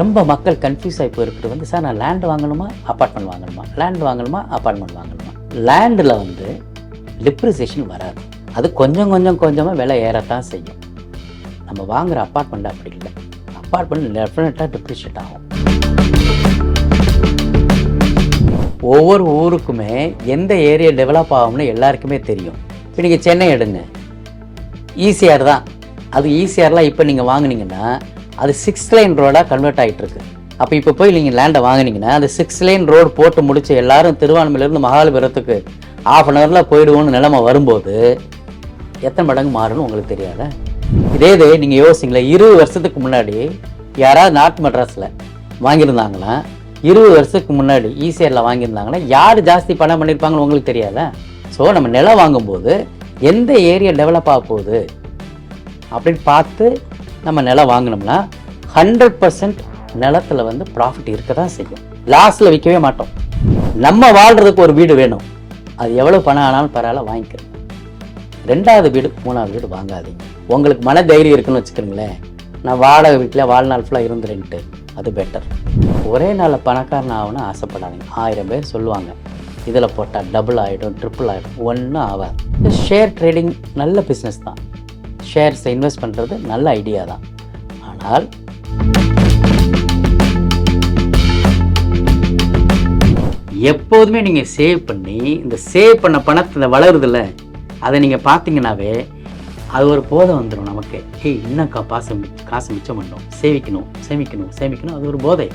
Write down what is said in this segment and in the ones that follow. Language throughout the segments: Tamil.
ரொம்ப மக்கள் கன்ஃபியூஸ் ஆகி போயிருக்கிறது வந்து சார் நான் லேண்ட் வாங்கணுமா? அப்பார்ட்மெண்ட் வாங்கணுமா? லேண்ட் வாங்கணுமா? அப்பார்ட்மெண்ட் வாங்கணுமா? லேண்டில் வந்து லிப்ரிசேஷன் வராது. அது கொஞ்சம் கொஞ்சம் கொஞ்சமாக விலை ஏறத்தான் செய்யும். நம்ம வாங்குற அப்பார்ட்மெண்ட் அப்படி இல்லை. அப்பார்ட்மெண்ட் டெஃபினட்டாக டிப்ரிஷியேட் ஆகும். ஒவ்வொரு ஊருக்குமே எந்த ஏரியா டெவலப் ஆகும்னு எல்லாருக்குமே தெரியும். இப்போ நீங்கள் சென்னை எடுங்க. ஈசிஆர் தான். அது ஈசிஆர்லாம் இப்போ நீங்கள் வாங்கினீங்கன்னா அது சிக்ஸ் லைன் ரோடாக கன்வெர்ட் ஆகிட்டு இருக்கு அப்போ இப்போ போய் நீங்கள் லேண்டை வாங்குனீங்கன்னா அந்த சிக்ஸ் லைன் ரோடு போட்டு முடிச்சு எல்லாரும் திருவான்மையிலேருந்து மகாபலிபுரத்துக்கு ஆஃப் அன் ஹவரில் போயிடுவோன்னு நிலமை வரும்போது எத்தனை மடங்கு மாறும்னு உங்களுக்கு தெரியாத? இதே இது நீங்கள் யோசிங்களேன் இருபது வருஷத்துக்கு முன்னாடி யாராவது நார்த் மெட்ராஸில் வாங்கியிருந்தாங்கன்னா இருபது வருஷத்துக்கு முன்னாடி ஈசிஆரில் வாங்கியிருந்தாங்கன்னா யார் ஜாஸ்தி பணம் பண்ணியிருப்பாங்கன்னு உங்களுக்கு தெரியாதா? ஸோ நம்ம நிலம் வாங்கும்போது எந்த ஏரியா டெவலப் ஆக போகுது அப்படின்னு பார்த்து நம்ம நிலம் வாங்கினோம்னா ஹண்ட்ரட் பர்சன்ட் நிலத்தில் வந்து ப்ராஃபிட் இருக்க தான் செய்யும். லாஸில் விற்கவே மாட்டோம். நம்ம வாழ்கிறதுக்கு ஒரு வீடு வேணும். அது எவ்வளோ பணம் ஆனாலும் பரவாயில்ல வாங்கிக்கிறோம் ரெண்டாவது வீடு மூணாவது வீடு வாங்காதீங்க. உங்களுக்கு மன தைரியம் இருக்குன்னு வச்சுக்கிறீங்களேன் நான் வாடகை வீட்டில் வாழ்நாள் ஃபுல்லாக இருந்துருன்ட்டு அது பெட்டர் ஒரே நாளில் பணக்காரன் ஆகணும்னு ஆசைப்படாதீங்க. ஆயிரம் பேர் சொல்லுவாங்க. இதில் போட்டால் டபுள் ஆகிடும் ட்ரிப்புள் ஆகிடும் ஒன்றும் ஆகாது ஷேர் ட்ரேடிங் நல்ல பிஸ்னஸ் தான். ஷேர்ஸை இன்வெஸ்ட் பண்ணுறது நல்ல ஐடியா தான். ஆனால் எப்போதுமே நீங்கள் சேவ் பண்ணி இந்த சேவ் பண்ண பணத்தை வளருதில்ல அதை நீங்கள் பார்த்தீங்கன்னாவே அது ஒரு போதை வந்துடும் நமக்கு. ஏய் இன்னும் கா பாசம் காசு மிச்சம் பண்ணணும் சேமிக்கணும் சேமிக்கணும் சேமிக்கணும். அது ஒரு போதை.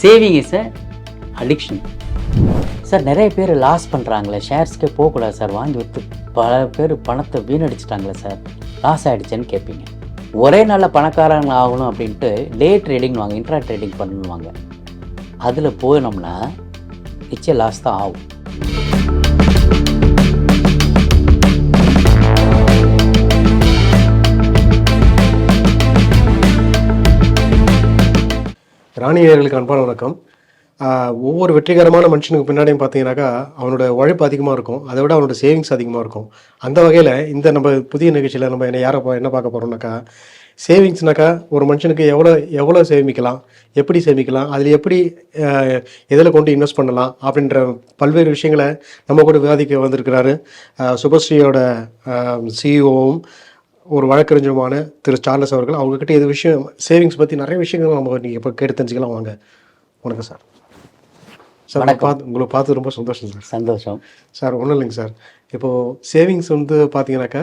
Saving is a addiction. Sir நிறைய பேர் லாஸ் பண்ணுறாங்களே ஷேர்ஸ்க்கே போகக்கூடாது சார். வாங்கி விற்று பல பேர் பணத்தை வீணடிச்சிட்டாங்களே சார். லாஸ் ஆகிடுச்சேன்னு கேட்பீங்க ஒரே நாளில் பணக்காரங்க ஆகணும் அப்படின்ட்டு டே ட்ரேடிங் வாங்க இன்ட்ரா ட்ரேடிங் பண்ணுவாங்க. அதில் போனோம்னா நிச்சயம் லாஸ் தான் ஆகும். ராணி ராணியர்களுக்கு அன்பான வணக்கம். ஒவ்வொரு வெற்றிகரமான மனுஷனுக்கு பின்னாடியும் பார்த்தீங்கன்னாக்கா அவனோட உழைப்பு அதிகமாக இருக்கும். அதை விட அவனோட சேவிங்ஸ் அதிகமாக இருக்கும். அந்த வகையில் இந்த நம்ம புதிய நிகழ்ச்சியில் நம்ம என்ன யாரை என்ன பார்க்க போகிறோம்னாக்கா சேவிங்ஸ்னாக்கா ஒரு மனுஷனுக்கு எவ்வளோ எவ்வளோ சேமிக்கலாம் எப்படி சேமிக்கலாம் அதில் எப்படி எதில் கொண்டு இன்வெஸ்ட் பண்ணலாம் அப்படின்ற பல்வேறு விஷயங்களை நம்ம கூட விவாதிக்க வந்திருக்கிறாரு. சுபஸ்ரீயோட சிஇஓவும் ஒரு வழக்கறிஞருமான திரு சார்லஸ் அவர்கள். அவங்கக்கிட்ட இது விஷயம் சேவிங்ஸ் பற்றி நிறைய விஷயங்கள் நம்ம நீங்கள் இப்போ கேட்டு தெரிஞ்சுக்கலாம் வாங்க. வணக்கம் சார். சார் பார்த்து உங்களை பார்த்து ரொம்ப சந்தோஷம் சார். சந்தோஷம். சார் ஒன்றும் இல்லைங்க சார். இப்போது சேவிங்ஸ் வந்து பார்த்தீங்கன்னாக்கா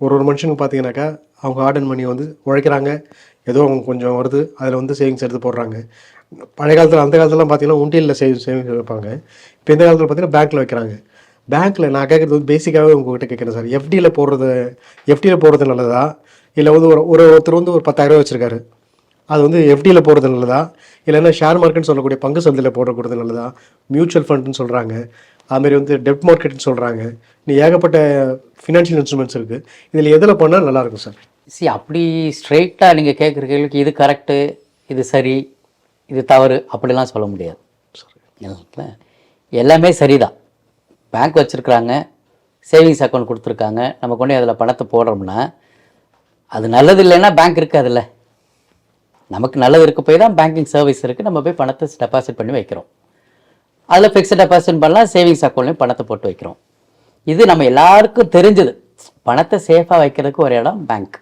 ஒரு ஒரு மனுஷனுக்கு பார்த்தீங்கன்னாக்கா அவங்க ஆர்டன் மணி வந்து உழைக்கிறாங்க. ஏதோ அவங்க கொஞ்சம் வருது அதில் வந்து சேவிங்ஸ் எடுத்து போடுறாங்க. பழைய காலத்தில் அந்த காலத்துலலாம் பார்த்தீங்கன்னா உண்டியலில் சேவிங் சேவிங்ஸ் வைப்பாங்க. இப்போ இந்த காலத்தில் பார்த்தீங்கன்னா பேங்க்கில் வைக்கிறாங்க. பேங்க்கில் நான் கேட்குறது வந்து பேசிக்காகவே உங்ககிட்ட கேட்குறேன் சார். எஃப்டியில் போடுறது எஃப்டியில் போடுறது நல்லதா? இல்லை வந்து ஒரு ஒரு ஒருத்தர் வந்து ஒரு பத்தாயிரம் வச்சுருக்காரு. அது வந்து எஃப்டியில் போடுறது நல்லதா? இல்லைன்னா ஷேர் மார்க்கெட்னு சொல்லக்கூடிய பங்கு சந்தையில் போடக்கூடாது நல்லதா? மியூச்சுவல் ஃபண்டுன்னு சொல்கிறாங்க அதுமாரி வந்து டெப்ட் மார்க்கெட்னு சொல்கிறாங்க நீ ஏகப்பட்ட ஃபினான்ஷியல் இன்ஸ்ட்ருமெண்ட்ஸ் இருக்குது இதில் எதில் பண்ணால் நல்லாயிருக்கும் சார் சி அப்படி ஸ்ட்ரெயிட்டாக நீங்கள் கேட்குற கேள்விக்கு இது கரெக்டு இது சரி இது தவறு அப்படிலாம் சொல்ல முடியாது? எல்லாமே சரிதான். பேங்க் வச்சுருக்குறாங்க சேவிங்ஸ் அக்கௌண்ட் கொடுத்துருக்காங்க. நம்ம கொண்டு அதில் பணத்தை போடுறோம்னா அது நல்லது இல்லைன்னா பேங்க் இருக்காதுல்ல. நமக்கு நல்லது இருக்க போய் தான் பேங்கிங் சர்வீஸ் இருக்குது நம்ம போய் பணத்தை டெபாசிட் பண்ணி வைக்கிறோம். அதில் ஃபிக்ஸட் டெபாசிட் பண்ணலாம் சேவிங்ஸ் அக்கௌண்ட்லேயும் பணத்தை போட்டு வைக்கிறோம். இது நம்ம எல்லாருக்கும் தெரிஞ்சது. பணத்தை சேஃபாக வைக்கிறதுக்கு ஒரு இடம் பேங்க்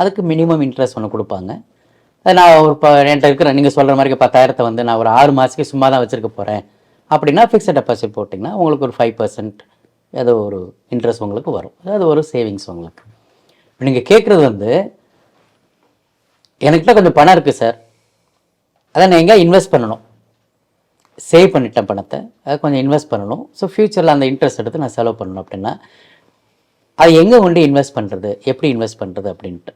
அதுக்கு மினிமம் இன்ட்ரெஸ்ட் ஒன்று கொடுப்பாங்க. நான் ஒரு இப்போ என்கிட்ட இருக்கிற நீங்கள் சொல்கிற மாதிரி பத்தாயிரத்தை வந்து நான் ஒரு ஆறு மாதத்துக்கு சும்மா தான் வச்சுருக்க போகிறேன் அப்படின்னா ஃபிக்ஸட் டெபாசிட் போட்டிங்கன்னா உங்களுக்கு ஒரு ஃபைவ் பர்சன்ட் ஏதோ ஒரு இன்ட்ரெஸ்ட் உங்களுக்கு வரும். அதாவது ஒரு சேவிங்ஸ் உங்களுக்கு. இப்போ நீங்கள் கேட்குறது வந்து எனக்கிட்ட கொஞ்சம் பணம் இருக்குது சார் அதை நான் எங்கே இன்வெஸ்ட் பண்ணணும். சேவ் பண்ணிட்டேன் பணத்தை. அதை கொஞ்சம் இன்வெஸ்ட் பண்ணணும். ஸோ ஃப்யூச்சரில் அந்த இன்ட்ரெஸ்ட் எடுத்து நான் செலவு பண்ணணும் அப்படின்னா அது எங்கே கொண்டு இன்வெஸ்ட் பண்ணுறது எப்படி இன்வெஸ்ட் பண்ணுறது அப்படின்ட்டு.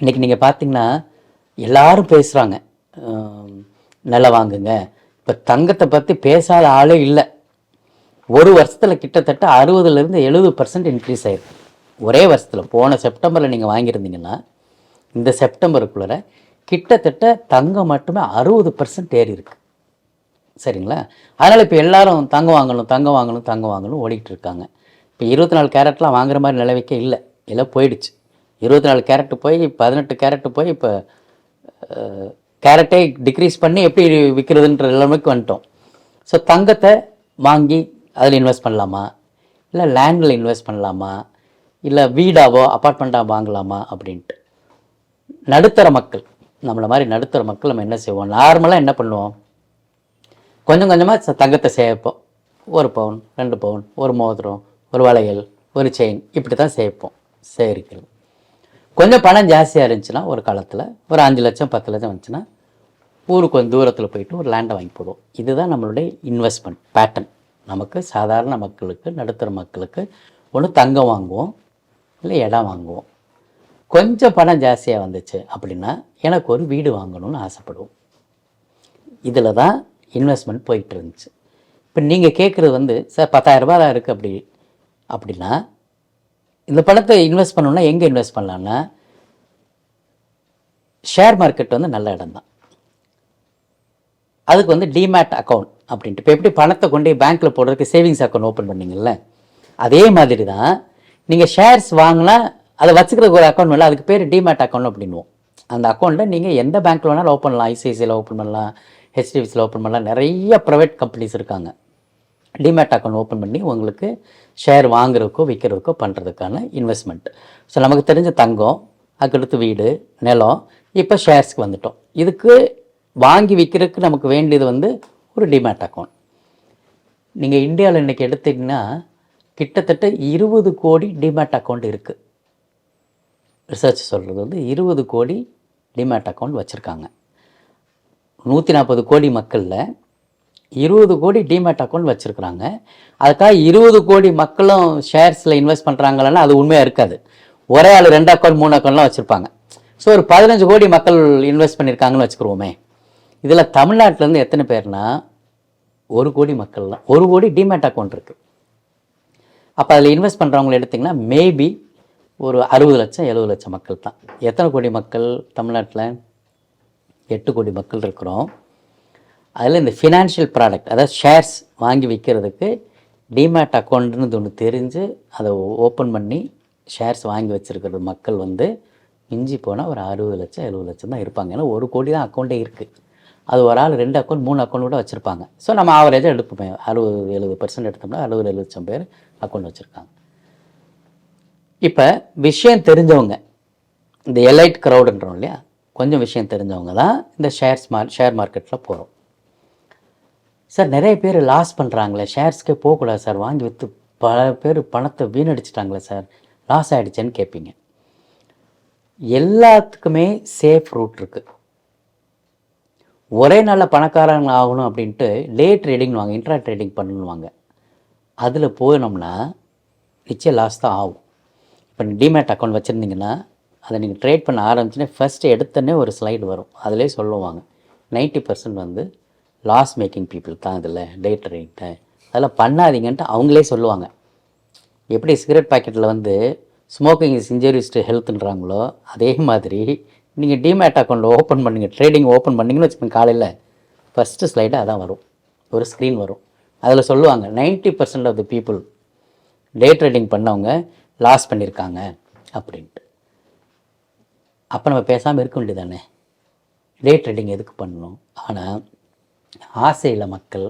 இன்றைக்கி நீங்கள் பார்த்தீங்கன்னா எல்லாரும் பேசுகிறாங்க நிலம் வாங்குங்க. இப்போ தங்கத்தை பற்றி பேசாத ஆளே இல்லை. ஒரு வருஷத்தில் கிட்டத்தட்ட அறுபதுலேருந்து எழுபது பர்சன்ட் இன்க்ரீஸ் ஆயிருக்கு. ஒரே வருஷத்தில். போன செப்டம்பரில் நீங்கள் வாங்கியிருந்தீங்கன்னா இந்த செப்டம்பருக்குள்ளே கிட்டத்தட்ட தங்கம் மட்டுமே அறுபது பர்சன்ட் ஏறி இருக்கு. சரிங்களா? அதனால் இப்போ எல்லாரும் தங்கம் வாங்கணும் தங்கம் வாங்கணும் தங்கம் வாங்கணும் ஓடிக்கிட்டு இருக்காங்க. இப்போ இருபத்தி நாலு கேரட்லாம் வாங்குற மாதிரி நிலவைக்கே இல்லை. எல்லாம் போயிடுச்சு. இருபத்தி நாலு கேரட்டு போய் பதினெட்டு கேரட்டு போய் இப்போ கேரட்டை டிக்ரீஸ் பண்ணி எப்படி விற்கிறதுன்ற நிலைமைக்கு வந்துட்டோம். ஸோ தங்கத்தை வாங்கி அதில் இன்வெஸ்ட் பண்ணலாமா? இல்லை லேண்டில் இன்வெஸ்ட் பண்ணலாமா? இல்லை வீடாவோ அப்பார்ட்மெண்ட்டாக வாங்கலாமா? அப்படின்ட்டு. நடுத்தர மக்கள். நம்மளை மாதிரி நடுத்தர மக்கள் நம்ம என்ன செய்வோம்? நார்மலாக என்ன பண்ணுவோம்? கொஞ்சம் கொஞ்சமாக தங்கத்தை சேர்ப்போம் ஒரு பவுன் ரெண்டு பவுன் ஒரு மோதிரம் ஒரு வளையல் ஒரு செயின் இப்படி தான் சேர்ப்போம் சேரிக்கிறது கொஞ்சம் பணம் ஜாஸ்தியாக இருந்துச்சுன்னா ஒரு காலத்தில் ஒரு அஞ்சு லட்சம் பத்து லட்சம் வந்துச்சுன்னா ஊருக்கு கொஞ்சம் தூரத்தில் போயிட்டு ஒரு லேண்டை வாங்கி போடுவோம். இதுதான் நம்மளுடைய இன்வெஸ்ட்மெண்ட் பேட்டர்ன் நமக்கு சாதாரண மக்களுக்கு நடுத்தர மக்களுக்கு ஒன்று தங்கம் வாங்குவோம் இல்லை இடம் வாங்குவோம். கொஞ்சம் பணம் ஜாஸ்தியாக வந்துச்சு அப்படின்னா எனக்கு ஒரு வீடு வாங்கணும்னு ஆசைப்படுவோம். இதில் தான் இன்வெஸ்ட்மெண்ட் போயிட்டு இருந்துச்சு. இப்போ நீங்கள் கேட்குறது வந்து சார் பத்தாயிரரூபா தான் இருக்குது அப்படி அப்படின்னா இந்த பணத்தை இன்வெஸ்ட் பண்ணணும்னா எங்கே இன்வெஸ்ட் பண்ணலான்னா ஷேர் மார்க்கெட் வந்து நல்ல இடம் தான் அதுக்கு வந்து டிமேட் அக்கௌண்ட் அப்படின்ட்டு இப்போ எப்படி பணத்தை கொண்டு பேங்க்கில் போடுறதுக்கு சேவிங்ஸ் அக்கௌண்ட் ஓப்பன் பண்ணிங்கள்ல அதே மாதிரி தான் நீங்கள் ஷேர்ஸ் வாங்கினா அதை வச்சுக்கிறதுக்கு ஒரு அக்கௌண்ட் இல்லை அதுக்கு பேர் டிமேட் அக்கௌண்ட் அப்படின்னுவோம். அந்த அக்கௌண்ட்டில் நீங்கள் எந்த பேங்க்கில் வேணாலும் ஓப்பன் பண்ணலாம் ஐசிஐசியில் ஓப்பன் பண்ணலாம் ஹெச்டிஎஃப்சியில் ஓப்பன் பண்ணலாம் நிறைய ப்ரைவேட் கம்பெனிஸ் இருக்காங்க. டிமேட் அக்கௌண்ட் ஓப்பன் பண்ணி உங்களுக்கு ஷேர் வாங்குறதுக்கோ விற்கிறதுக்கோ பண்ணுறதுக்கான இன்வெஸ்ட்மெண்ட் ஸோ நமக்கு தெரிஞ்ச தங்கம் அதுக்கடுத்து வீடு நிலம் இப்போ ஷேர்ஸ்க்கு வந்துட்டோம். இதுக்கு வாங்கி விற்கிறதுக்கு நமக்கு வேண்டியது வந்து ஒரு டிமேட் அக்கௌண்ட் நீங்கள் இந்தியாவில் இன்றைக்கி எடுத்தீங்கன்னா கிட்டத்தட்ட இருபது கோடி டிமேட் அக்கௌண்ட் இருக்குது ரிசர்ச் சொல்கிறது வந்து இருபது கோடி டிமேட் அக்கௌண்ட் வச்சுருக்காங்க. நூற்றி நாற்பது கோடி மக்களில் இருபது கோடி டிமேட் அக்கௌண்ட் வச்சுருக்குறாங்க. அதுக்காக இருபது கோடி மக்களும் ஷேர்ஸில் இன்வெஸ்ட் பண்ணுறாங்களன்னா அது உண்மையாக இருக்காது. ஒரே ஆள் ரெண்டு அக்கௌண்ட் மூணு அக்கௌண்ட்லாம் வச்சுருப்பாங்க. ஸோ ஒரு பதினஞ்சு கோடி மக்கள் இன்வெஸ்ட் பண்ணியிருக்காங்கன்னு வச்சுக்கிறோமே இதில் தமிழ்நாட்டிலேருந்து எத்தனை பேர்னா ஒரு கோடி மக்கள் தான் ஒரு கோடி டிமேட் அக்கௌண்ட் இருக்குது அப்போ அதில் இன்வெஸ்ட் பண்ணுறவங்களை எடுத்திங்கன்னா மேபி ஒரு அறுபது லட்சம் எழுபது லட்சம் மக்கள் தான். எத்தனை கோடி மக்கள் தமிழ்நாட்டில்? எட்டு கோடி மக்கள் இருக்கிறோம். அதில் இந்த ஃபினான்ஷியல் ப்ராடக்ட் அதாவது ஷேர்ஸ் வாங்கி விற்கிறதுக்கு டிமேட் அக்கௌண்ட்டுன்னு ஒன்று தெரிஞ்சு அதை ஓப்பன் பண்ணி ஷேர்ஸ் வாங்கி வச்சுருக்கிறது மக்கள் வந்து மிஞ்சி போனால் ஒரு அறுபது லட்சம் எழுபது லட்சம் தான் இருப்பாங்க. ஏன்னா ஒரு கோடி தான் அக்கௌண்ட்டே இருக்குது அது ஒரு ஆள் ரெண்டு அக்கௌண்ட் மூணு அக்கௌண்ட் கூட வச்சுருப்பாங்க. ஸோ நம்ம ஆவரேஜாக எடுப்போமே. அறுபது எழுபது பர்சன்ட் எடுத்தோம்னா அறுபது எழுபது லட்சம் பேர் அக்கௌண்ட் வச்சுருக்காங்க. இப்போ விஷயம் தெரிஞ்சவங்க இந்த எலைட் க்ரௌடுன்றோம் இல்லையா? கொஞ்சம் விஷயம் தெரிஞ்சவங்க தான் இந்த ஷேர்ஸ் மா ஷேர் மார்க்கெட்டில் போகிறோம் சார் நிறைய பேர் லாஸ் பண்ணுறாங்களே ஷேர்ஸ்க்கே போகக்கூடாது சார் வாங்கி விற்று பல பேர் பணத்தை வீணடிச்சிட்டாங்களே சார் லாஸ் ஆகிடுச்சேன்னு கேட்பீங்க எல்லாத்துக்குமே சேஃப் ரூட் இருக்குது ஒரே நாளில் பணக்காரங்க ஆகணும் அப்படின்ட்டு டே ட்ரேடிங் வாங்க இன்ட்ரா ட்ரேடிங் பண்ணணுவாங்க அதில் போனோம்னா நிச்சயம் லாஸ் தான் ஆகும். இப்போ டிமேட் அக்கௌண்ட் வச்சுருந்தீங்கன்னா அதை நீங்கள் ட்ரேட் பண்ண ஆரம்பிச்சுன்னா ஃபஸ்ட்டு எடுத்தோடனே ஒரு ஸ்லைடு வரும். அதிலே சொல்லுவாங்க. 90% பர்சன்ட் வந்து லாஸ் மேக்கிங் பீப்புள் தான் இதில் டே ட்ரேட்டை அதெல்லாம் பண்ணாதீங்கன்ட்டு அவங்களே சொல்லுவாங்க. எப்படி சிகரெட் பாக்கெட்டில் வந்து ஸ்மோக்கிங் இஸ் இன்ஜூரிஸ் டு அதே மாதிரி நீங்கள் டிமேட் அக்கௌண்ட் ஓப்பன் பண்ணுங்கள் ட்ரேடிங் ஓப்பன் பண்ணிங்கன்னு வச்சுக்கோங்க காலையில். ஃபஸ்ட்டு ஸ்லைடு அதான் வரும். ஒரு ஸ்க்ரீன் வரும். அதில் சொல்லுவாங்க 90% percent of the people day trading பண்ணவங்க லாஸ் பண்ணியிருக்காங்க அப்படின்ட்டு. அப்போ நம்ம பேசாமல் இருக்க வேண்டியதானே டே ட்ரேடிங் எதுக்கு பண்ணணும்? ஆனால் ஆசையில் மக்கள்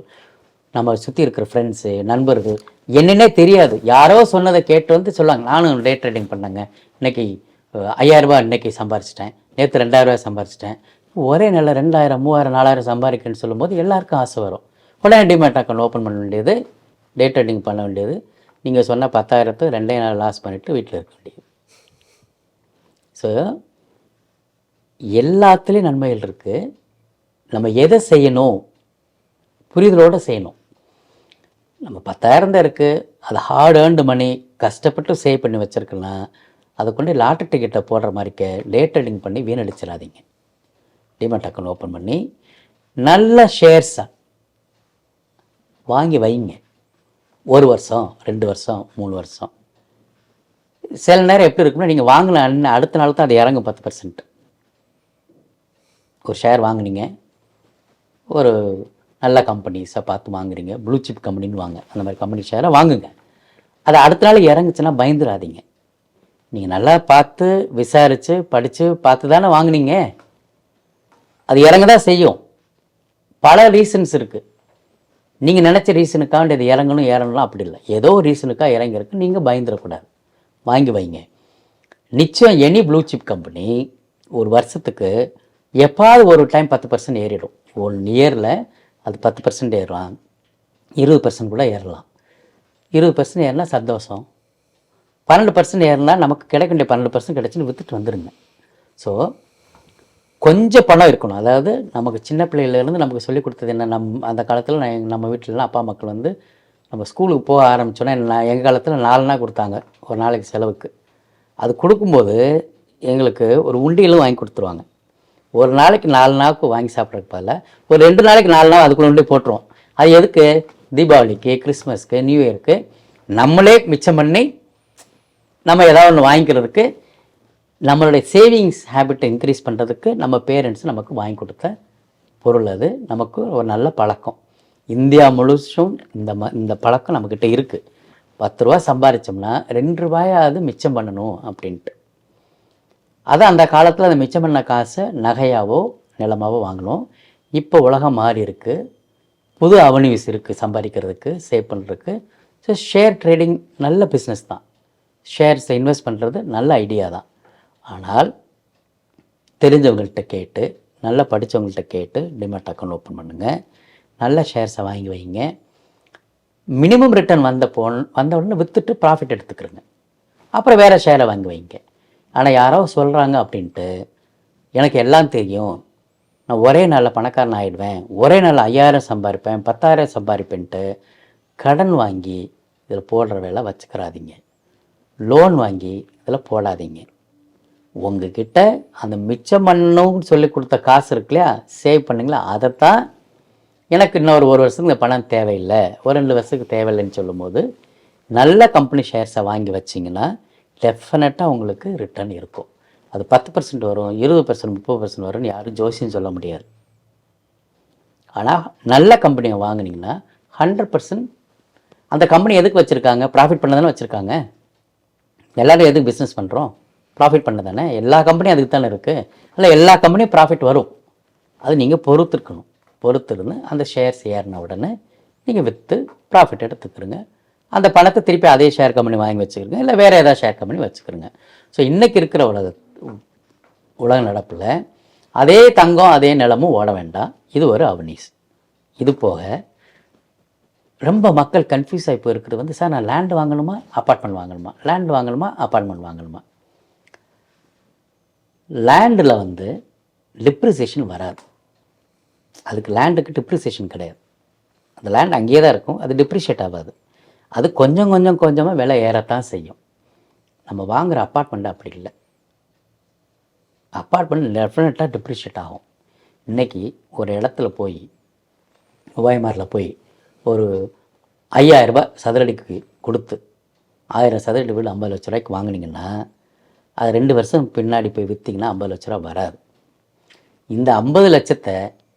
நம்ம சுற்றி இருக்கிற ஃப்ரெண்ட்ஸு நண்பர்கள் என்னன்னே தெரியாது. யாரோ சொன்னதை கேட்டு வந்து சொல்லுவாங்க நானும் டே ட்ரேடிங் பண்ணேங்க. இன்னைக்கு அஹ், 5000 ரூபாய் இன்னைக்கு சம்பாரிச்சிட்டேன். நேற்று ரெண்டாயிரரூபா சம்பாரிச்சிட்டேன். ஒரே நல்ல ரெண்டாயிரம் மூவாயிரம் நாலாயிரம் சம்பாதிக்கணும்னு சொல்லும்போது எல்லாருக்கும் ஆசை வரும். உடனே டிமேட் அக்கௌண்ட் ஓப்பன் பண்ண வேண்டியது டே ட்ரேடிங் பண்ண வேண்டியது நீங்கள் சொன்ன பத்தாயிரத்தை ரெண்டே நாள் லாஸ் பண்ணிவிட்டு வீட்டில் இருக்க வேண்டியது. ஸோ எல்லாத்துலேயும் நன்மைகள் இருக்குது நம்ம எதை செய்யணும்? புரிதலோடு செய்யணும். நம்ம பத்தாயிரம் தான் இருக்குது அது ஹார்ட் ஏர்ன்டு மணி கஷ்டப்பட்டு சேவ் பண்ணி வச்சுருக்கலாம் அதை கொண்டு லாட்டரி டிக்கெட்டை போடுற மாதிரிக்க லேட் ட்ரேடிங் பண்ணி வீணடிச்சிடாதீங்க. டிமெண்ட் அக்கௌண்ட் ஓப்பன் பண்ணி நல்ல ஷேர்ஸை வாங்கி வைங்க. ஒரு வருஷம் ரெண்டு வருஷம் மூணு வருஷம். சில நேரம் எப்படி இருக்குன்னா நீங்கள் வாங்கின அடுத்த நாள் தான் அது இறங்கும் பத்து பர்சன்ட் ஒரு ஷேர் வாங்குனீங்க. ஒரு நல்ல கம்பெனிஸை பார்த்து வாங்குறீங்க. ப்ளூ சிப் கம்பெனின்னு வாங்க. அந்த மாதிரி கம்பெனி ஷேரை வாங்குங்க. அது அடுத்த நாள் இறங்குச்சுன்னா பயந்துடாதீங்க. நீங்கள் நல்லா பார்த்து விசாரித்து படித்து பார்த்து தானே வாங்குனீங்க. அது இறங்க தான் செய்யும். பல ரீசன்ஸ் இருக்குது நீங்கள் நினச்ச ரீசனுக்காண்டி இது இறங்கணும் இறங்கலாம் அப்படி இல்லை. ஏதோ ஒரு ரீசனுக்காக இறங்கிருக்கு நீங்கள் பயந்துடக்கூடாது. வாங்கி வைங்க. நிச்சயம் எனி ப்ளூ சிப் கம்பெனி ஒரு வருஷத்துக்கு எப்பாவது ஒரு டைம் பத்து பர்சன்ட் ஏறிடும். ஒன் இயரில் அது பத்து பர்சன்ட் ஏறலாம். இருபது பர்சன்ட் கூட ஏறலாம். இருபது பர்சன்ட் ஏறினா சந்தோஷம். பன்னெண்டு பர்சன்ட் ஏறினா நமக்கு கிடைக்க வேண்டிய பன்னெண்டு பர்சன்ட் கிடச்சின்னு விற்றுட்டு வந்துடுங்க ஸோ கொஞ்சம் பணம் இருக்கணும். அதாவது நமக்கு சின்ன பிள்ளையிலேருந்து நமக்கு சொல்லிக் கொடுத்தது என்ன? நம் அந்த காலத்தில் நான் நம்ம வீட்டிலலாம் அப்பா மக்கள் வந்து நம்ம ஸ்கூலுக்கு போக ஆரம்பிச்சோன்னா நான் எங்கள் காலத்தில் நாலுனா கொடுத்தாங்க ஒரு நாளைக்கு செலவுக்கு. அது கொடுக்கும்போது எங்களுக்கு ஒரு உண்டியலும் வாங்கி கொடுத்துருவாங்க. ஒரு நாளைக்கு நாலு நாளுக்கு வாங்கி சாப்பிட்றதுக்கு பதில் ஒரு ரெண்டு நாளைக்கு நாலு நாள் அதுக்குள்ள உண்டி போட்டுருவோம். அது எதுக்கு? தீபாவளிக்கு கிறிஸ்மஸ்க்கு நியூ இயருக்கு நம்மளே மிச்சம் பண்ணி நம்ம ஏதாவது ஒன்று வாங்கிக்கிறதுக்கு நம்மளுடைய சேவிங்ஸ் ஹேபிட்டை இன்க்ரீஸ் பண்ணுறதுக்கு நம்ம பேரண்ட்ஸ் நமக்கு வாங்கி கொடுத்த பொருள் அது. நமக்கு ஒரு நல்ல பழக்கம். இந்தியா முழுசும் இந்த ம இந்த பழக்கம் நம்மக்கிட்ட இருக்குது பத்து ரூபா சம்பாரிச்சோம்னா ரெண்டு ரூபாயாவது மிச்சம் பண்ணணும் அப்படின்ட்டு. அதை அந்த காலத்தில் அந்த மிச்சம் பண்ண காசை நகையாவோ நிலமாவோ வாங்கணும் இப்போ உலகம் மாறி இருக்குது புது அவனியூஸ் இருக்குது சம்பாதிக்கிறதுக்கு சேவ் பண்ணுறதுக்கு ஸோ ஷேர் ட்ரேடிங் நல்ல பிஸ்னஸ் தான். ஷேர்ஸை இன்வெஸ்ட் பண்ணுறது நல்ல ஐடியா தான். ஆனால் தெரிஞ்சவங்கள்ட்ட கேட்டு நல்லா படித்தவங்கள்ட்ட கேட்டு டிமெட் அக்கௌண்ட் ஓப்பன் பண்ணுங்கள் நல்ல ஷேர்ஸை வாங்கி வைங்க. மினிமம் ரிட்டர்ன் வந்த போ வந்த உடனே விற்றுட்டு ப்ராஃபிட் எடுத்துக்கிறங்க. அப்புறம் வேறு ஷேரை வாங்கி வைங்க. ஆனால் யாரோ சொல்கிறாங்க அப்படின்ட்டு எனக்கு எல்லாம் தெரியும். நான் ஒரே நாளில் பணக்காரன் ஆகிடுவேன் ஒரே நாளில் ஐயாயிரம் சம்பாதிப்பேன் பத்தாயிரம் சம்பாதிப்பேன்ட்டு கடன் வாங்கி இதில் போடுற வேலை வச்சுக்கிறாதீங்க. லோன் வாங்கி இதில் போடாதீங்க. உங்ககிட்ட அந்த மிச்சம் பண்ணணும்னு சொல்லி கொடுத்த காசு இருக்கு இல்லையா? சேவ் பண்ணீங்களா? அதைத்தான் எனக்கு இன்னொரு ஒரு வருஷத்துக்கு இந்த பணம் தேவையில்லை. ஒரு ரெண்டு வருஷத்துக்கு தேவையில்லைன்னு சொல்லும்போது நல்ல கம்பெனி ஷேர்ஸை வாங்கி வச்சிங்கன்னா டெஃபினட்டாக உங்களுக்கு ரிட்டர்ன் இருக்கும். அது பத்து பர்சன்ட் வரும் இருபது பர்சன்ட் முப்பது பர்சன்ட் வரும்னு யாரும் ஜோசியம் சொல்ல முடியாது. ஆனால் நல்ல கம்பெனியை வாங்கினீங்கன்னா ஹண்ட்ரட் பர்சன்ட் அந்த கம்பெனி எதுக்கு வச்சுருக்காங்க? ப்ராஃபிட் பண்ண தானே வச்சுருக்காங்க? எல்லோரும் எதுக்கு பிஸ்னஸ் பண்ணுறோம் ப்ராஃபிட் பண்ண தானே எல்லா கம்பெனியும் அதுக்கு தானே இருக்குது இல்லை எல்லா கம்பெனியும் ப்ராஃபிட் வரும். அது நீங்கள் பொறுத்துருக்கணும். பொறுத்திருந்து அந்த ஷேர்ஸ் ஏறின உடனே நீங்கள் விற்று ப்ராஃபிட் எடுத்துக்கிறங்க அந்த பணத்தை திருப்பி அதே ஷேர் கம்பெனி வாங்கி வச்சுக்கிறங்க இல்லை வேறு ஏதாவது ஷேர் கம்பெனி வச்சுக்கிறங்க ஸோ இன்றைக்கி இருக்கிற உலக உலக நடப்பில் அதே தங்கம் அதே நிலமும் ஓட வேண்டாம். இது ஒரு அவனீஸ் இது போக ரொம்ப மக்கள் கன்ஃபியூஸ் ஆகி போயிருக்கிறது வந்து சார் நான் லேண்ட் வாங்கணுமா? அப்பார்ட்மெண்ட் வாங்கணுமா? லேண்ட் வாங்கணுமா? அப்பார்ட்மெண்ட் வாங்கணுமா? லேண்டில் வந்து டிப்ரிசியேஷன் வராது. அதுக்கு லேண்டுக்கு டிப்ரிசியேஷன் கிடையாது. அந்த லேண்ட் அங்கேயே தான் இருக்கும். அது டிப்ரிஷியேட் ஆகாது. அது கொஞ்சம் கொஞ்சம் கொஞ்சமாக விலை ஏறத்தான் செய்யும். நம்ம வாங்குகிற அப்பார்ட்மெண்ட் அப்படி இல்லை. அப்பார்ட்மெண்ட் டெஃபினட்டாக டிப்ரிஷியேட் ஆகும். இன்றைக்கி ஒரு இடத்துல போய் ஓய்மாரில் போய் ஒரு ஐயாயிரரூபா சதுரடிக்கு கொடுத்து ஆயிரம் சதுரடி வீடு ஐம்பது லட்ச ரூபாய்க்கு வாங்கினீங்கன்னா அது ரெண்டு வருஷம் பின்னாடி போய் விற்றீங்கன்னா ஐம்பது லட்ச ரூபா வராது. இந்த ஐம்பது லட்சத்தை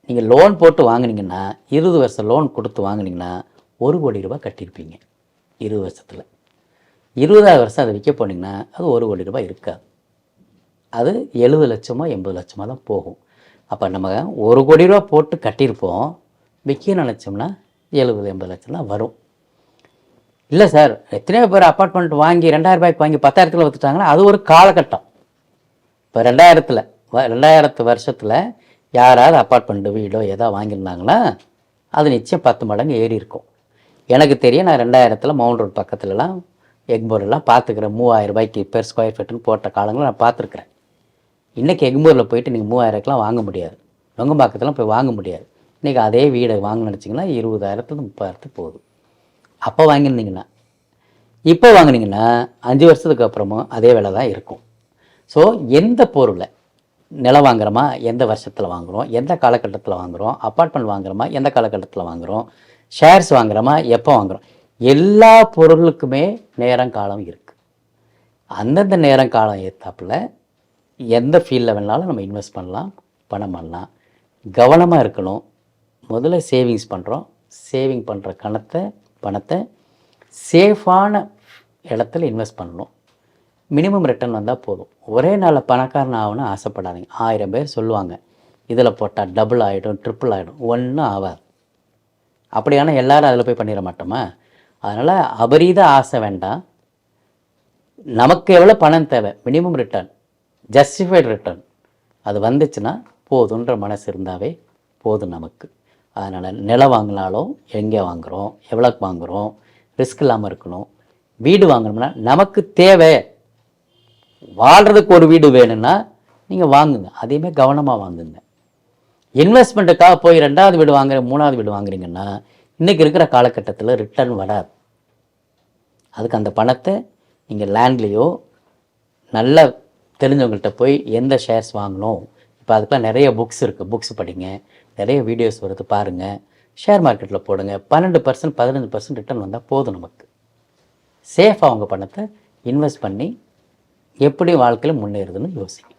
நீங்கள் லோன் போட்டு வாங்கினீங்கன்னா இருபது வருஷம் லோன் கொடுத்து வாங்கினீங்கன்னா ஒரு கோடி ரூபாய் கட்டியிருப்பீங்க இருபது வருஷத்தில். இருபதாவது வருஷம் அதை விற்க போனீங்கன்னா அது ஒரு கோடி ரூபாய் இருக்காது. அது எழுபது லட்சமோ எண்பது லட்சமோ தான் போகும். அப்போ நம்ம ஒரு கோடி ரூபா போட்டு கட்டியிருப்போம். விற்க நினச்சோம்னா எழுபது எண்பது லட்சம் தான் வரும். இல்லை சார் எத்தனையோ பேர் அப்பார்ட்மெண்ட் வாங்கி ரெண்டாயிரம் ரூபாய்க்கு வாங்கி பத்தாயிரத்தில் விற்றுட்டாங்கன்னா அது ஒரு காலகட்டம். இப்போ ரெண்டாயிரத்தில் ரெண்டாயிரத்து வருஷத்தில் யாராவது அப்பார்ட்மெண்ட்டு வீடோ ஏதோ வாங்கியிருந்தாங்கன்னா அது நிச்சயம் பத்து மடங்கு ஏறி இருக்கும். எனக்கு தெரியும் நான் ரெண்டாயிரத்தில் மவுண்ட் ரோட் பக்கத்துலலாம் எக்மோர்லாம் பார்த்துக்கிறேன். மூவாயிரம் ரூபாய்க்கு பெர் ஸ்கொயர் ஃபீட்டுன்னு போட்ட காலங்களும் நான் பார்த்துருக்குறேன். இன்றைக்கி எக்மோரில் போயிட்டு நீங்கள் மூவாயிரக்கெலாம் வாங்க முடியாது. நொங்கம்பாக்கத்துலாம் போய் வாங்க முடியாது. இன்றைக்கி அதே வீடை வாங்கணும்னு நினச்சிங்கன்னா இருபதாயிரத்துக்கு முப்பதாயிரத்துக்கு போகுது. அப்போ வாங்கியிருந்தீங்கன்னா இப்போ வாங்குனீங்கன்னா அஞ்சு வருஷத்துக்கு அப்புறமும் அதே விலை தான் இருக்கும். ஸோ எந்த பொருளை நிலம் வாங்குறோமா எந்த வருஷத்தில் வாங்குகிறோம் எந்த காலகட்டத்தில் வாங்குகிறோம் அப்பார்ட்மெண்ட் வாங்குறோமா எந்த காலகட்டத்தில் வாங்குகிறோம் ஷேர்ஸ் வாங்குறோமா எப்போ வாங்குகிறோம் எல்லா பொருளுக்குமே நேரம் காலம் இருக்குது அந்தந்த நேரம் காலம் ஏற்றாப்புல எந்த ஃபீல்டில் வேணாலும் நம்ம இன்வெஸ்ட் பண்ணலாம் பணம் பண்ணலாம். கவனமாக இருக்கணும். முதல்ல சேவிங்ஸ் பண்ணுறோம் சேவிங் பண்ணுற கணத்தை பணத்தை சேஃபான இடத்துல இன்வெஸ்ட் பண்ணணும். மினிமம் ரிட்டர்ன் வந்தால் போதும். ஒரே நாளில் பணக்காரன் ஆகணும்னு ஆசைப்படாதீங்க. ஆயிரம் பேர் சொல்லுவாங்க. இதில் போட்டால் டபுள் ஆகிடும் ட்ரிப்புள் ஆகிடும் ஒன்றும் ஆகாது அப்படியான எல்லோரும் அதில் போய் பண்ணிட மாட்டோமா? அதனால் அபரீத ஆசை வேண்டாம். நமக்கு எவ்வளோ பணம் தேவை? மினிமம் ரிட்டர்ன் ஜஸ்டிஃபைடு ரிட்டர்ன் அது வந்துச்சுன்னா போதுன்ற மனசு இருந்தாவே போதும் நமக்கு. அதனால் நிலம் வாங்கினாலும் எங்கே வாங்குகிறோம் எவ்வளோக்கு வாங்குகிறோம் ரிஸ்க் இல்லாமல் இருக்கணும். வீடு வாங்கணும்னா நமக்கு தேவை. வாழ்கிறதுக்கு ஒரு வீடு வேணும்னா நீங்கள் வாங்குங்க. அதையுமே கவனமாக வாங்குங்க. இன்வெஸ்ட்மெண்ட்டுக்காக போய் ரெண்டாவது வீடு வாங்குற மூணாவது வீடு வாங்குறீங்கன்னா இன்றைக்கி இருக்கிற காலகட்டத்தில் ரிட்டர்ன் வராது. அதுக்கு அந்த பணத்தை நீங்கள் லேண்ட்லேயோ நல்ல தெரிஞ்சவங்கள்ட்ட போய் எந்த ஷேர்ஸ் வாங்கணும்? இப்போ அதுக்கெலாம் நிறைய புக்ஸ் இருக்குது புக்ஸ் படிங்க. நிறைய வீடியோஸ் வருது பாருங்கள் ஷேர் மார்க்கெட்டில் போடுங்க. பன்னெண்டு பர்சன்ட் பதினஞ்சு பர்சன்ட் ரிட்டர்ன் வந்தால் போதும் நமக்கு. சேஃபாக அவங்க பணத்தை இன்வெஸ்ட் பண்ணி எப்படி வாழ்க்கையில் முன்னேறுதுன்னு யோசிக்கும்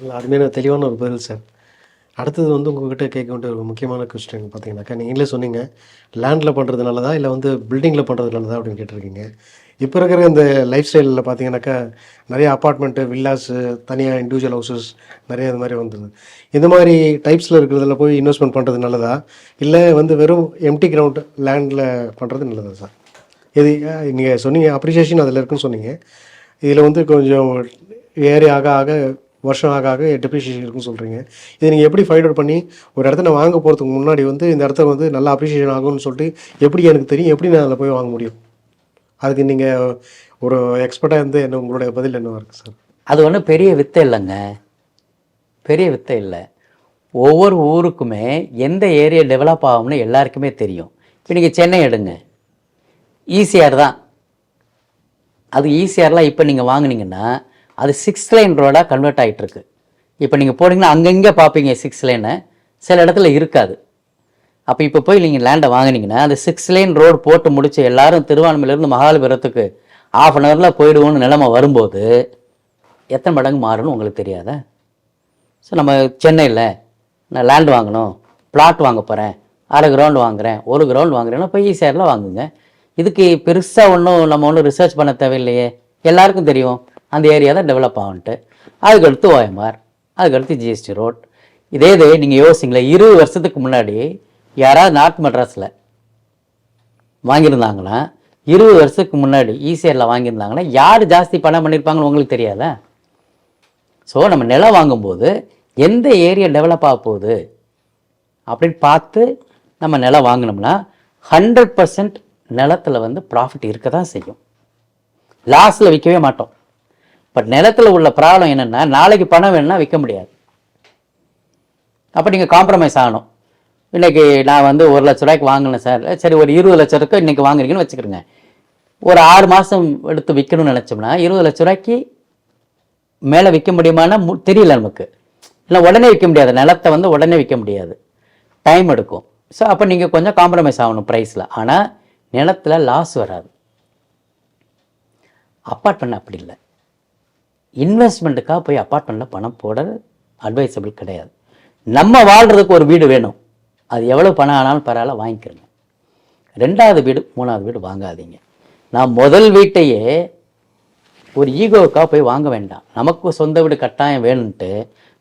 இல்லை அதுமாரி தெளிவான ஒரு பதில் சார் அடுத்தது வந்து உங்ககிட்ட கேட்க வேண்டிய ஒரு முக்கியமான கொஸ்டின் பார்த்தீங்கன்னாக்கா நீங்களே சொன்னீங்க. லேண்டில் பண்ணுறதுனால தான் இல்லை வந்து பில்டிங்கில் பண்ணுறதுனால தான் அப்படின்னு கேட்டிருக்கீங்க. இப்போ இருக்கிற இந்த லைஃப் ஸ்டைலில் பார்த்தீங்கன்னாக்கா நிறைய அப்பார்ட்மெண்ட்டு வில்லாஸு தனியாக இண்டிவிஜுவல் ஹவுசஸ் நிறைய இது மாதிரி வந்தது. இந்த மாதிரி டைப்ஸில் இருக்கிறதுல போய் இன்வெஸ்ட்மெண்ட் பண்ணுறது நல்லதா? இல்லை வந்து வெறும் எம்டி கிரவுண்ட் லேண்டில் பண்ணுறது நல்லதா சார் இது நீங்கள் சொன்னீங்க அப்ரிசியேஷன் அதில் இருக்குன்னு சொன்னீங்க. இதில் வந்து கொஞ்சம் ஏறி ஆக ஆக வருஷம் ஆக ஆக டெப்ரிஷியேஷன் இருக்குன்னு சொல்கிறீங்க இதை நீங்கள் எப்படி ஃபைண்ட் அவுட் பண்ணி ஒரு இடத்த நான் வாங்க போகிறதுக்கு முன்னாடி வந்து இந்த இடத்த வந்து நல்லா அப்ரிஷியேஷன் ஆகும்னு சொல்லிட்டு எப்படி எனக்கு தெரியும் எப்படி நான் அதில் போய் வாங்க முடியும்? அதுக்கு நீங்கள் ஒரு எக்ஸ்பர்ட்டாக இருந்து என்ன உங்களுடைய பதில் என்னவாக இருக்குது சார் அது ஒன்றும் பெரிய வித்தை இல்லைங்க. பெரிய வித்தை இல்லை. ஒவ்வொரு ஊருக்குமே எந்த ஏரியா டெவலப் ஆகும்னு எல்லாருக்குமே தெரியும். இப்போ நீங்கள் சென்னை எடுங்க. ஈசிஆர் தான். அது ஈசிஆர்லாம் இப்போ நீங்கள் வாங்கினீங்கன்னா அது சிக்ஸ் லைன் ரோடாக கன்வெர்ட் ஆகிட்டுருக்கு இப்போ நீங்கள் போனீங்கன்னா அங்கங்கே பார்ப்பீங்க சிக்ஸ் லைனை சில இடத்துல இருக்காது. அப்போ இப்போ போய் நீங்கள் லேண்டை வாங்குனீங்கன்னா அந்த சிக்ஸ் லைன் ரோடு போட்டு முடிச்சு எல்லாரும் திருவான்மையிலேருந்து மகாபலிபுரத்துக்கு ஆஃப் அன் ஹவரில் போயிடுவோன்னு நிலைமை வரும்போது எத்தனை மடங்கு மாறும்னு உங்களுக்கு தெரியாதா? ஸோ நம்ம சென்னையில் நான் லேண்ட் வாங்கணும் பிளாட் வாங்க போகிறேன் அரை கிரவுண்ட் வாங்குகிறேன் ஒரு கிரவுண்ட் வாங்குறேன்னா போய் ஈஸியாரில் வாங்குங்க. இதுக்கு பெருசாக ஒன்றும் நம்ம ஒன்றும் ரிசர்ச் பண்ண தேவையில்லையே. எல்லாருக்கும் தெரியும் அந்த ஏரியா தான் டெவலப் ஆகுன்ட்டு அதுக்கடுத்து ஓஎம்ஆர் அதுக்கடுத்து ஜிஎஸ்டி ரோட் இதே இது நீங்கள் யோசிங்களேன் இருபது வருஷத்துக்கு முன்னாடி யாராவது நார்த் மெட்ராஸில் வாங்கியிருந்தாங்கன்னா இருபது வருஷத்துக்கு முன்னாடி ஈசிஆரில் வாங்கியிருந்தாங்கன்னா யார் ஜாஸ்தி பணம் பண்ணியிருப்பாங்கன்னு உங்களுக்கு தெரியாதா? ஸோ நம்ம நிலம் வாங்கும்போது எந்த ஏரியா டெவலப் ஆக போகுது அப்படின்னு பார்த்து நம்ம நிலம் வாங்கினோம்னா ஹண்ட்ரட் பர்சன்ட் நிலத்தில் வந்து ப்ராஃபிட் இருக்க தான் செய்யும் லாஸில் விற்கவே மாட்டோம். பட் நிலத்தில் உள்ள ப்ராப்ளம் என்னென்னா நாளைக்கு பணம் வேணும்னா விற்க முடியாது. அப்போ நீங்கள் காம்ப்ரமைஸ் ஆகணும். இன்னைக்கு நான் வந்து ஒரு லட்ச ரூபாய்க்கு வாங்கினேன் சார். சரி ஒரு இருபது லட்ச ரூபாய்க்கு இன்றைக்கி வாங்குறீங்கன்னு வச்சுக்கிறேங்க ஒரு ஆறு மாதம் எடுத்து விற்கணும்னு நினச்சோம்னா இருபது லட்ச ரூபாய்க்கு மேலே விற்க முடியுமான்னா மு- தெரியல நமக்கு. இல்லை உடனே விற்க முடியாது. நிலத்தை வந்து உடனே விற்க முடியாது. டைம் எடுக்கும். ஸோ அப்போ நீங்கள் கொஞ்சம் காம்ப்ரமைஸ் ஆகணும் ப்ரைஸில் ஆனால் நிலத்தில் லாஸ் வராது. அப்பார்ட்மெண்ட் அப்படி இல்லை. இன்வெஸ்ட்மெண்ட்டுக்காக போய் அப்பார்ட்மெண்ட்டில் பணம் போட அட்வைசபிள் கிடையாது. நம்ம வாழ்கிறதுக்கு ஒரு வீடு வேணும். அது எவ்வளோ பணம் ஆனாலும் பரவாயில்ல வாங்கிக்கிறங்க. ரெண்டாவது வீடு மூணாவது வீடு வாங்காதீங்க. நான் முதல் வீட்டையே ஒரு ஈகோவுக்காக போய் வாங்க வேண்டாம். நமக்கு சொந்த வீடு கட்டாயம் வேணும்ன்ட்டு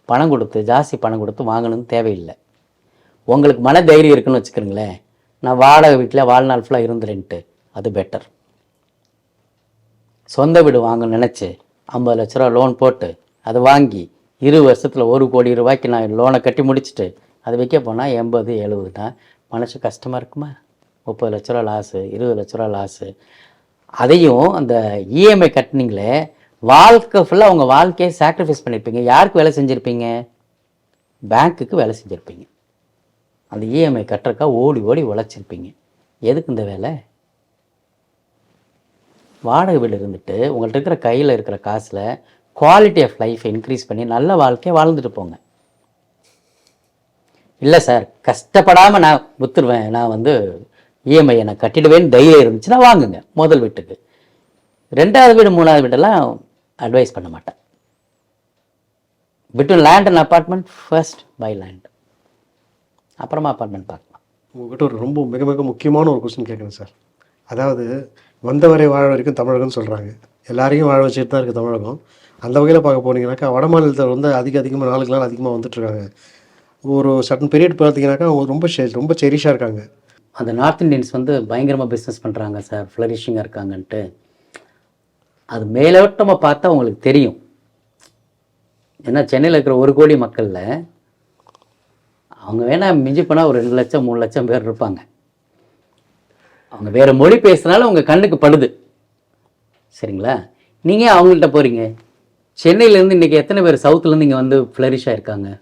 பணம் கொடுத்து ஜாஸ்தி பணம் கொடுத்து வாங்கணும்னு தேவையில்லை. உங்களுக்கு மன தைரியம் இருக்குன்னு வச்சுக்கிறீங்களேன் நான் வாடகை வீட்டில் வாழ்நாள் ஃபுல்லாக இருந்துறேன்ட்டு அது பெட்டர் சொந்த வீடு வாங்க நினச்சி ஐம்பது லட்ச ரூபா லோன் போட்டு அதை வாங்கி இரு வருஷத்தில் ஒரு கோடி ரூபாய்க்கு நான் லோனை கட்டி முடிச்சுட்டு அது விற்க போனால் எண்பது எழுபது தான். மனசு கஷ்டமாக இருக்குமா? முப்பது லட்ச ரூபா லாஸு இருபது லட்ச ரூபா லாஸு அதையும் அந்த இஎம்ஐ கட்டினீங்களே வாழ்க்கை ஃபுல்லாக உங்கள் வாழ்க்கையை சாக்ரிஃபைஸ் பண்ணியிருப்பீங்க யாருக்கு வேலை செஞ்சுருப்பீங்க? பேங்க்குக்கு வேலை செஞ்சுருப்பீங்க. அந்த இஎம்ஐ கட்டுறக்கா ஓடி ஓடி உழைச்சிருப்பீங்க. எதுக்கு இந்த வேலை? வாடகை வீடு இருந்துட்டு உங்கள்கிட்ட இருக்கிற கையில் இருக்கிற காசில் குவாலிட்டி ஆஃப் லைஃப் இன்க்ரீஸ் பண்ணி நல்ல வாழ்க்கையை வாழ்ந்துட்டு போங்க. இல்லை சார் கஷ்டப்படாமல் நான் வித்துருவேன். நான் வந்து இஎம்ஐ நான் கட்டிடுவேன்னு தைரியம் இருந்துச்சுன்னா வாங்குங்க முதல் வீட்டுக்கு. ரெண்டாவது வீடு மூணாவது வீடெல்லாம் அட்வைஸ் பண்ண மாட்டேன். Between land and apartment first buy land அப்புறமா அப்பார்ட்மெண்ட் பார்க்கலாம். உங்ககிட்ட ஒரு ரொம்ப மிக மிக முக்கியமான ஒரு கொஸ்டின் கேட்குறேன் சார். அதாவது வந்தவரை வாழ வரைக்கும் தமிழகம்னு சொல்கிறாங்க எல்லாரையும் வாழ வச்சுட்டு தான் இருக்குது தமிழகம். அந்த வகையில் பார்க்க போனீங்கன்னாக்கா வட மாநிலத்தில் வந்து அதிக அதிகமாக நாளுக்கு நாள் அதிகமாக வந்துட்டுருக்காங்க ஒரு சட்டன் பீரியட் பார்த்தீங்கன்னாக்கா ரொம்ப செ- ரொம்ப செரிஷாக இருக்காங்க. அந்த நார்த் இந்தியன்ஸ் வந்து பயங்கரமாக பிஸ்னஸ் பண்ணுறாங்க சார் ஃப்ளரிஷிங்காக இருக்காங்கன்ட்டு. அது மேலோட்டமாக பார்த்தா உங்களுக்கு தெரியும். ஏன்னா சென்னையில் இருக்கிற ஒரு கோடி மக்களில் அவங்க வேணால் மிஞ்சி போனால் ஒரு ரெண்டு லட்சம் மூணு லட்சம் பேர் இருப்பாங்க. அவங்க வேறு மொழி பேசுனாலும் உங்கள் கண்ணுக்கு படுது. சரிங்களா? நீங்கள் அவங்கள்ட்ட போகிறீங்க சென்னையிலேருந்து இன்றைக்கி எத்தனை பேர் சவுத்துலேருந்து இங்கே வந்து ஃப்ளரிஷாக இருக்காங்க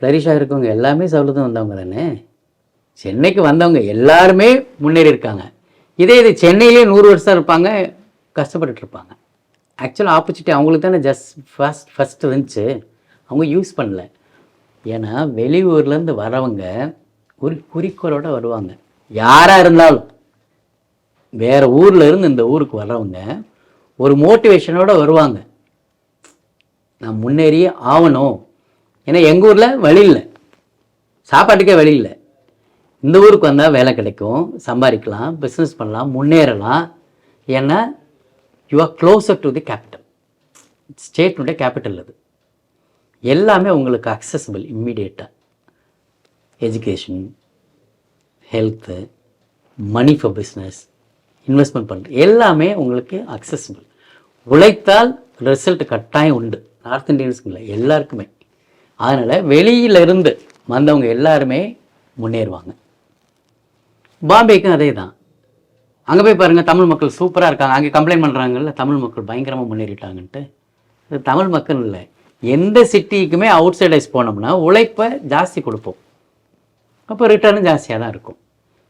ஃப்ளரிஷாக இருக்கவங்க எல்லாமே சவுத்துலேருந்து வந்தவங்க தானே? சென்னைக்கு வந்தவங்க எல்லாருமே முன்னேறி இருக்காங்க. இதே இது சென்னையிலே நூறு வருஷம் இருப்பாங்க கஷ்டப்பட்டுட்டு இருப்பாங்க. ஆக்சுவலாக ஆப்பர்ச்சுனிட்டி அவங்களுக்கு தானே. ஜஸ்ட் ஃபஸ்ட் ஃபஸ்ட் இருந்துச்சு அவங்க யூஸ் பண்ணல. ஏன்னா வெளியூர்லேருந்து வரவங்க ஒரு குறிக்கோளோட வருவாங்க. யாராக இருந்தாலும் வேறு ஊரில் இருந்து இந்த ஊருக்கு வர்றவங்க ஒரு மோட்டிவேஷனோடு வருவாங்க. நான் முன்னேறியே ஆகணும். ஏன்னா எங்கள் ஊரில் வழி இல்லை. சாப்பாட்டுக்கே வழி இல்லை. இந்த ஊருக்கு வந்தால் வேலை கிடைக்கும். சம்பாதிக்கலாம் பிஸ்னஸ் பண்ணலாம் முன்னேறலாம். ஏன்னா you are closer to the capital ஸ்டேட்னுடைய capital அது. எல்லாமே உங்களுக்கு accessible இம்மிடியேட்டாக education health money for business investment பண்ணுறது எல்லாமே உங்களுக்கு அக்சஸபிள் உழைத்தால் ரிசல்ட் கட்டாயம் உண்டு. நார்த் இந்தியன்ஸுக்கு எல்லாருக்குமே. அதனால் வெளியிலிருந்து வந்தவங்க எல்லாருமே முன்னேறுவாங்க. பாம்பேக்கும் அதே தான் அங்கே போய் பாருங்கள் தமிழ் மக்கள் சூப்பராக இருக்காங்க. அங்கே கம்ப்ளைண்ட் பண்ணுறாங்கல்ல தமிழ் மக்கள் பயங்கரமாக முன்னேறிட்டாங்கன்ட்டு. இது தமிழ் மக்கள் இல்லை எந்த சிட்டிக்குமே அவுட் சைடர்ஸ் போனோம்னா உழைப்பை ஜாஸ்தி கொடுப்போம். அப்போ ரிட்டர்னும் ஜாஸ்தியாக தான் இருக்கும்.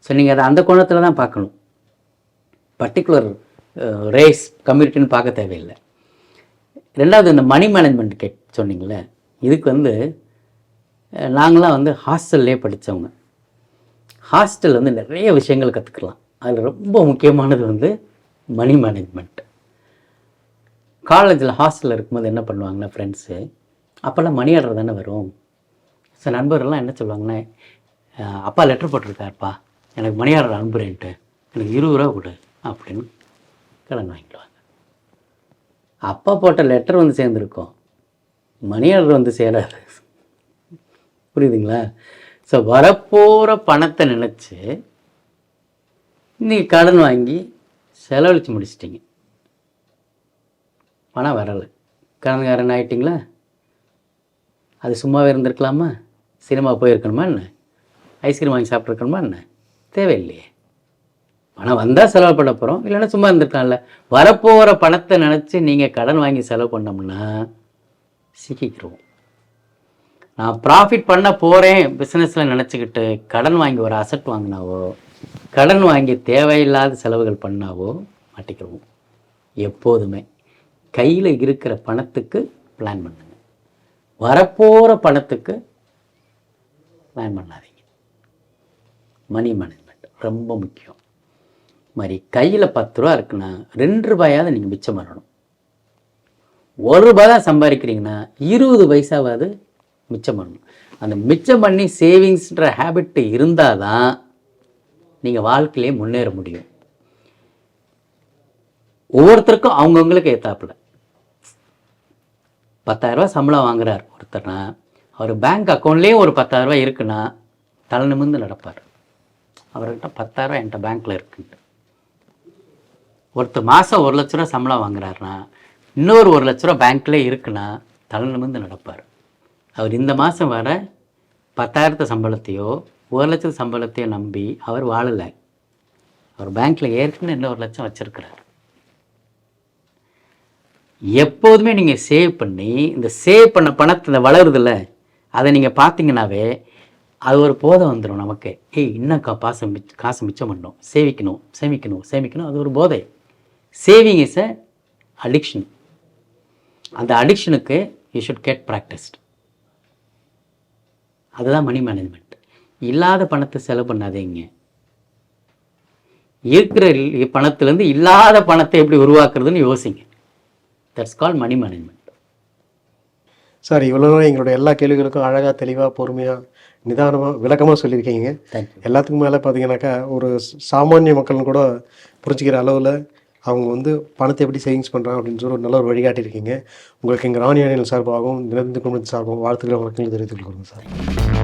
ஸோ நீங்கள் அதை அந்த கோணத்தில் தான் பார்க்கணும். பர்டிகுலர் ரேஸ் கம்யூனிட்டின்னு பார்க்க தேவையில்லை. ரெண்டாவது இந்த மணி மேனேஜ்மெண்ட் கேட் சொன்னீங்களே இதுக்கு வந்து நாங்களாம் வந்து ஹாஸ்டல்லே படித்தவங்க ஹாஸ்டல் வந்து நிறைய விஷயங்கள் கற்றுக்கலாம் அதில் ரொம்ப முக்கியமானது வந்து மணி மேனேஜ்மெண்ட் காலேஜில் ஹாஸ்டலில் இருக்கும்போது என்ன பண்ணுவாங்கன்னா ஃப்ரெண்ட்ஸு அப்போல்லாம் மணி ஆர்டர் தானே வரும். ஸோ நண்பர்கள்லாம் என்ன சொல்லுவாங்கன்னா அப்பா லெட்டர் போட்டிருக்காருப்பா. எனக்கு மணி ஆர்டர் அனுப்புறேன்ட்டு. எனக்கு இருபது ரூபா கொடு அப்படின்னு கடன் வாங்கிடுவாங்க. அப்பா போட்ட லெட்டர் வந்து சேர்ந்துருக்கோம். மணி ஆர்டர் வந்து சேராது புரியுதுங்களா? ஸோ வரப்போகிற பணத்தை நினச்சி நீங்கள் கடன் வாங்கி செலவழித்து முடிச்சிட்டிங்க. பணம் வரலை. கடன்காரன் ஆகிட்டிங்களா அது சும்மாவே இருந்திருக்கலாமா? சினிமா போயிருக்கணுமா என்ன? ஐஸ்கிரீம் வாங்கி சாப்பிட்ருக்கணுமா என்ன? தேவையில்லையே. பணம் வந்தால் செலவு பண்ண போகிறோம் இல்லைன்னா சும்மா இருந்திருக்கலாம்ல. வரப்போகிற பணத்தை நினச்சி நீங்கள் கடன் வாங்கி செலவு பண்ணோம்னா சிக்கிக்கிறோம் நான் ப்ராஃபிட் பண்ண போகிறேன் பிஸ்னஸில் நினச்சிக்கிட்டு கடன் வாங்கி ஒரு அசட் வாங்கினாவோ கடன் வாங்கி தேவையில்லாத செலவுகள் பண்ணாவோ மாட்டிக்கிறோம் எப்போதுமே கையில் இருக்கிற பணத்துக்கு பிளான் பண்ணுங்க. வரப்போகிற பணத்துக்கு பிளான் பண்ணாதீங்க. மணி மேனேஜ்மெண்ட் ரொம்ப முக்கியம். மாதிரி கையில் பத்து ரூபா இருக்குன்னா ரெண்டு ரூபாயாவது நீங்கள் மிச்சம் பண்ணணும். ஒரு ரூபாய் தான் சம்பாதிக்கிறீங்கன்னா இருபது வயசாவது மிச்சம் பண்ணணும். அந்த மிச்சம் பண்ணி சேவிங்ஸ்ன்ற ஹேபிட் இருந்தால் தான் நீங்கள் வாழ்க்கையிலே முன்னேற முடியும். ஒவ்வொருத்தருக்கும் அவங்கவுங்களுக்கு ஏற்றாப்புல பத்தாயிரரூபா சம்பளம் வாங்குறார் ஒருத்தர்னா அவர் பேங்க் அக்கௌண்ட்லேயும் ஒரு பத்தாயிரரூபா இருக்குன்னா தலை நிமிர்ந்து நடப்பார். அவர்கிட்ட பத்தாயிரரூபா என்கிட்ட பேங்க்கில் இருக்குன்ட்டு. ஒருத்தர் மாதம் ஒரு லட்ச ரூபா சம்பளம் வாங்குறாருன்னா இன்னொரு ஒரு லட்ச ரூபா பேங்க்கில் இருக்குன்னா தலை நிமிர்ந்து நடப்பார். அவர் இந்த மாதம் வர பத்தாயிரத்து சம்பளத்தையோ ஒரு லட்சத்து சம்பளத்தையோ நம்பி அவர் வாழலை. அவர் பேங்க்கில் ஏற்கனவே இன்னும் ஒரு லட்சம் வச்சுருக்கிறார். எப்போதுமே நீங்கள் சேவ் பண்ணி இந்த சேவ் பண்ண பணத்தை வளருதில்ல அதை நீங்கள் பார்த்தீங்கன்னாவே அது ஒரு போதை வந்துடும் நமக்கு. ஏய் இன்னும் கா பாசம் மிச்ச காசு மிச்சம் பண்ணணும். சேமிக்கணும் சேமிக்கணும் சேமிக்கணும். அது ஒரு போதை. சேவிங் இஸ் அ அடிக்ஷன் அந்த அடிக்ஷனுக்கு யூ ஷுட் கெட் ப்ராக்டிஸ்ட் அதுதான் மணி மேனேஜ்மெண்ட் இல்லாத பணத்தை செலவு பண்ணாதீங்க. இருக்கிற பணத்திலேருந்து இல்லாத பணத்தை எப்படி உருவாக்குறதுன்னு யோசிங்க. That's call money management sir இவ்வளோ எங்களோட எல்லா கேள்விகளுக்கும் அழகாக தெளிவாக பொறுமையாக நிதானமாக விளக்கமாக சொல்லியிருக்கீங்க. எல்லாத்துக்கும் மேலே பார்த்தீங்கன்னாக்கா ஒரு சாமானிய மக்களும் கூட புரிஞ்சுக்கிற அளவில் அவங்க வந்து பணத்தை எப்படி சேவிங்ஸ் பண்ணுறாங்க அப்படின்னு சொல்லி ஒரு நல்ல ஒரு வழிகாட்டியிருக்கீங்க. உங்களுக்கு எங்கள் ராணி அணியின் சார்பாகவும் நிரந்தர குடும்பத்தின் சார்பாகவும் வாழ்த்துக்களை வணக்கங்கள் தெரிவித்துக் கொள்கிறோம் சார்.